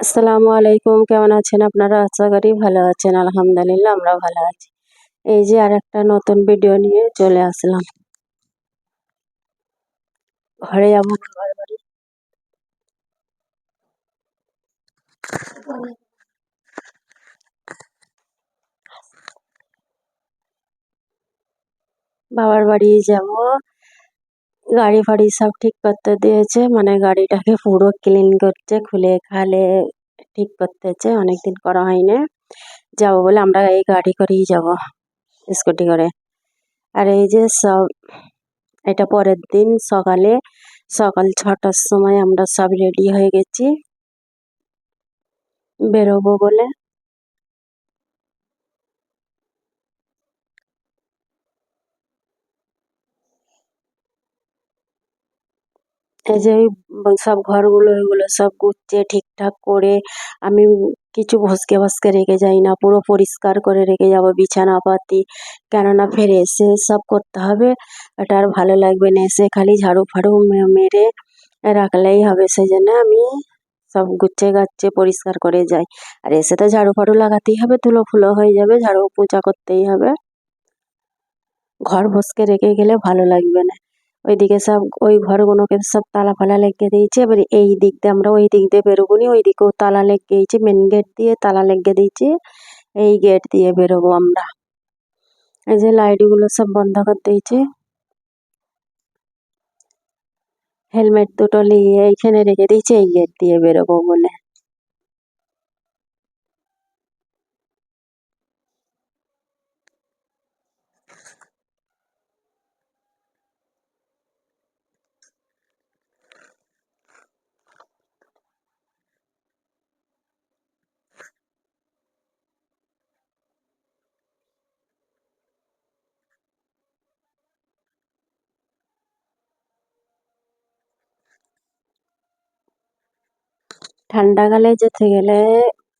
আসসালামু আলাইকুম, কেমন আছেন আপনারা? আশা করি ভালো আছেন, আলহামদুলিল্লাহ আমরা ভালো আছি। এই যে আর একটা নতুন ভিডিও নিয়ে চলে আসলাম। ঘরে যাব বাড়ি। বাবার বাড়ি যাব। গাড়ি ফাড়ি সব ঠিক করতে দিয়েছে। মানে গাড়িটাকে পুরো ক্লিন করছে, খুলে খালে ঠিক করতেছে অনেকদিন করা হয়নি। যাব বলে আমরা এই গাড়ি করেই যাব স্কুটি করে। আর এই যে সব, এটা পরের দিন সকালে, সকাল ছটার সময় আমরা সব রেডি হয়ে গেছি। বেরোবো বলে। এই যে সব ঘরগুলো এগুলো সব গুছিয়ে ঠিকঠাক করে আমি কিছু ভসকে ভসকে রেখে যাই না, পুরো পরিষ্কার করে রেখে যাব বিছানা পাতি কেননা ফের এসে সব করতে হবে, এটা আর ভালো লাগবে না। এসে খালি ঝাড়ু ফাড়ু মেরে রাখলেই হবে সেই জন্য আমি সব গুছিয়ে গাচ্ছে পরিষ্কার করে যাই। আর এসে তো ঝাড়ু ফাড়ু লাগাতেই হবে, ধুলো ফুলো হয়ে যাবে ঝাড়ু পূজা করতেই হবে। ঘর ভসকে রেখে গেলে ভালো লাগবে না। ওইদিকে সব, ওই ঘরগুলোকে সব তালা ফালা লেগে দিয়েছে। এবার এই দিক দিয়ে আমরা ওই দিক দিয়ে বেরোবো নি। ওই দিকেও তালা লেগে গিয়েছে মেন গেট দিয়ে তালা লেগে দিয়েছে। এই গেট দিয়ে বেরোবো আমরা। এই যে লাইটগুলো সব বন্ধ করে দিয়েছে। হেলমেট দুটো নিয়ে এইখানে রেখে দিয়েছে, এই গেট দিয়ে বেরোবো বলে। ঠান্ডাকালে যেতে গেলে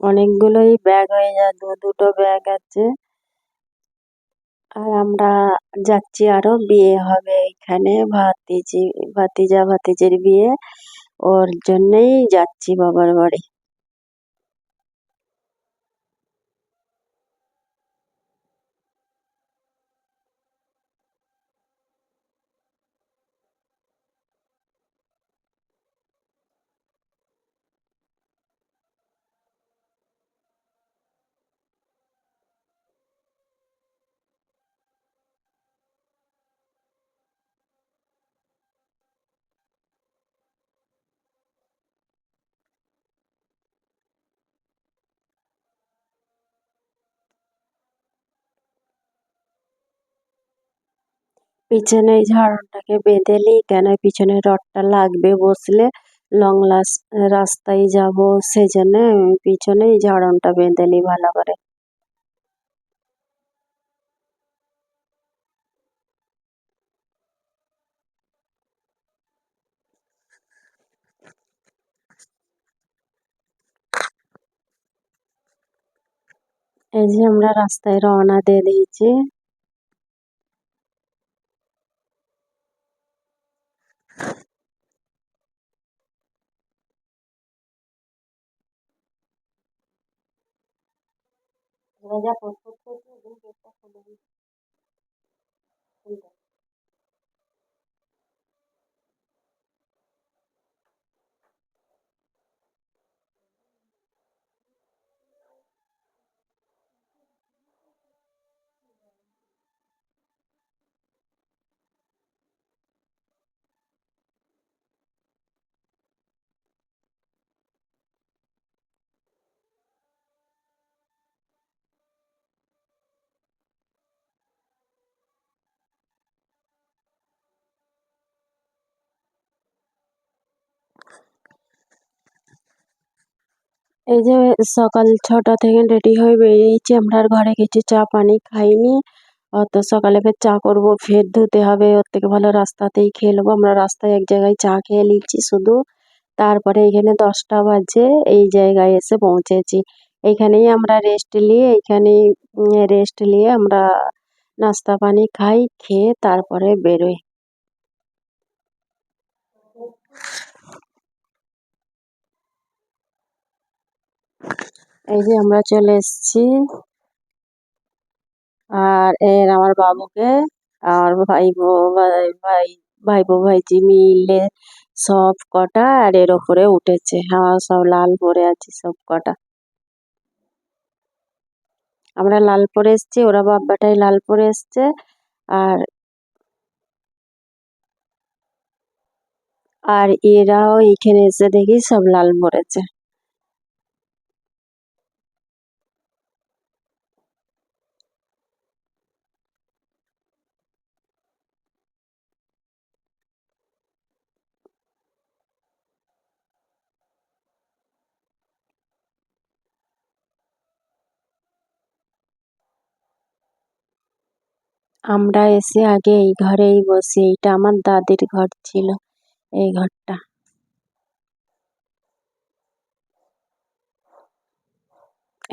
অনেকগুলোই ব্যাগ হয়ে যায়, দু, দুটো ব্যাগ আছে। আর আমরা যাচ্ছি আরও, বিয়ে হবে এখানে, ভাতিজি, ভাতিজা, ভাতিজির বিয়ে। ওর জন্যই যাচ্ছি বাবার বাড়ি। পিছনে এই ঝাড়নটাকে বেঁধে নিই কেন পিছনে রডটা লাগবে বসলে? লং লাস রাস্তায় যাব সেজন্য পিছনে এই ঝাড়নটা বেঁধে নিই ভালো করে। এই যে আমরা রাস্তায় রওনা দিয়ে দিয়েছি। যা প্রস্তুত করছি এই যে সকাল ছটা থেকে রেডি হয়ে বেরিয়েছি, আমরা আর ঘরে কিছু চা পানি খাইনি। অত সকালে ফের চা করব, ফের ধুতে হবে, ওর থেকে ভালো রাস্তাতেই খেয়ে নেব। আমরা রাস্তায় এক জায়গায় চা খেয়ে নিচ্ছি শুধু। তারপরে এখানে দশটা বাজে, এই জায়গায় এসে পৌঁছেছি। এইখানেই আমরা রেস্ট নিয়ে এইখানেই রেস্ট নিয়ে আমরা নাস্তা পানি খাই, খেয়ে তারপরে বেরোই। এই যে আমরা চলে এসেছি। আর এর আমার বাবুকে, আর ভাই ভাই ভাই বো ভাইজি মিলে সব কটা আর এর ওপরে উঠেছে। হ্যাঁ সব লাল পরে আছে সব কটা। আমরা লাল পরে এসছি, ওরা বাপ বেটাই লাল পরে এসছে। আর আর এরাও এইখানে এসে দেখি সব লাল পরেছে। আমরা এসে আগে এই ঘরেই বসি, এইটা আমার দাদির ঘর ছিল, এই ঘরটা।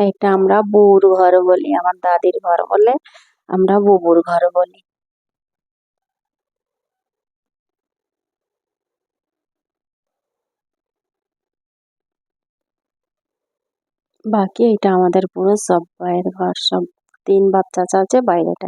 এটা আমরা বউর ঘর বলি, আমার দাদির ঘর বলে আমরা বুবুর ঘর বলি। বাকি এটা আমাদের পুরো সব ভাইয়ের ঘর, সব তিন বাচ্চা আছে, বাইরেটা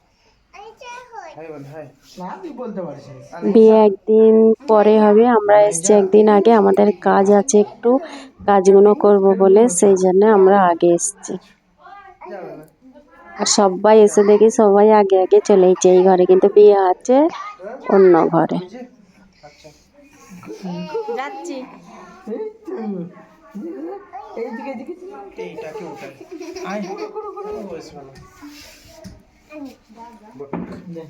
বিয়ে একদিন পরে হবে আমরা এসছি একদিন আগে আমাদের কাজ আছে একটু কাজগুলো করব বলে সেই জন্য আমরা আগে এসছি। আর সবাই এসে দেখি সবাই আগে আগে চলে এই ঘরে কিন্তু বিয়ে আছে অন্য ঘরে। যাচ্ছি। ভালো